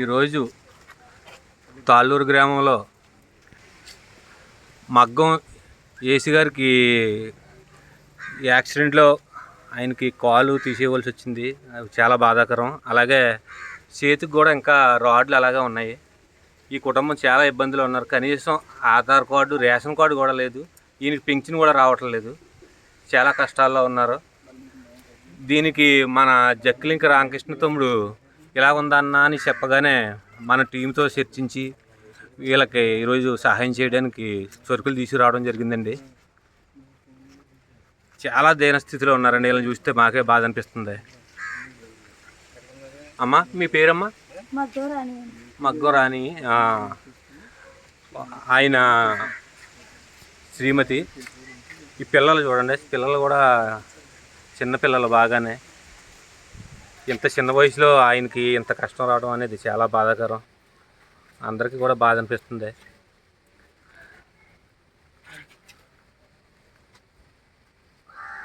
ఈరోజు తాళ్ళూరు గ్రామంలో మగ్గం ఏసీ గారికి యాక్సిడెంట్లో ఆయనకి కాలు తీసేయవలసి వచ్చింది. అది చాలా బాధాకరం. అలాగే చేతికి కూడా ఇంకా రాడ్లు అలాగే ఉన్నాయి. ఈ కుటుంబం చాలా ఇబ్బందులు ఉన్నారు. కనీసం ఆధార్ కార్డు రేషన్ కార్డు కూడా లేదు. ఈయనకి పింఛన్ కూడా రావట్లేదు. చాలా కష్టాల్లో ఉన్నారు. దీనికి మన జక్లింక రామకృష్ణ తమ్ముడు ఇలా ఉందన్నా అని చెప్పగానే మన టీంతో చర్చించి వీళ్ళకి ఈరోజు సహాయం చేయడానికి సరుకులు తీసుకురావడం జరిగిందండి. చాలా దీనస్థితిలో ఉన్నారండి. వీళ్ళని చూస్తే మాకే బాధ అనిపిస్తుంది. అమ్మా మీ పేరమ్మా? మా దూరాని మగ్గోరాని ఆ, ఆయన శ్రీమతి. ఈ పిల్లలు చూడండి పిల్లలు కూడా చిన్నపిల్లలు బాగానే. ఇంత చిన్న వయసులో ఆయనకి ఇంత కష్టం రావడం అనేది చాలా బాధాకరం. అందరికీ కూడా బాధ అనిపిస్తుంది.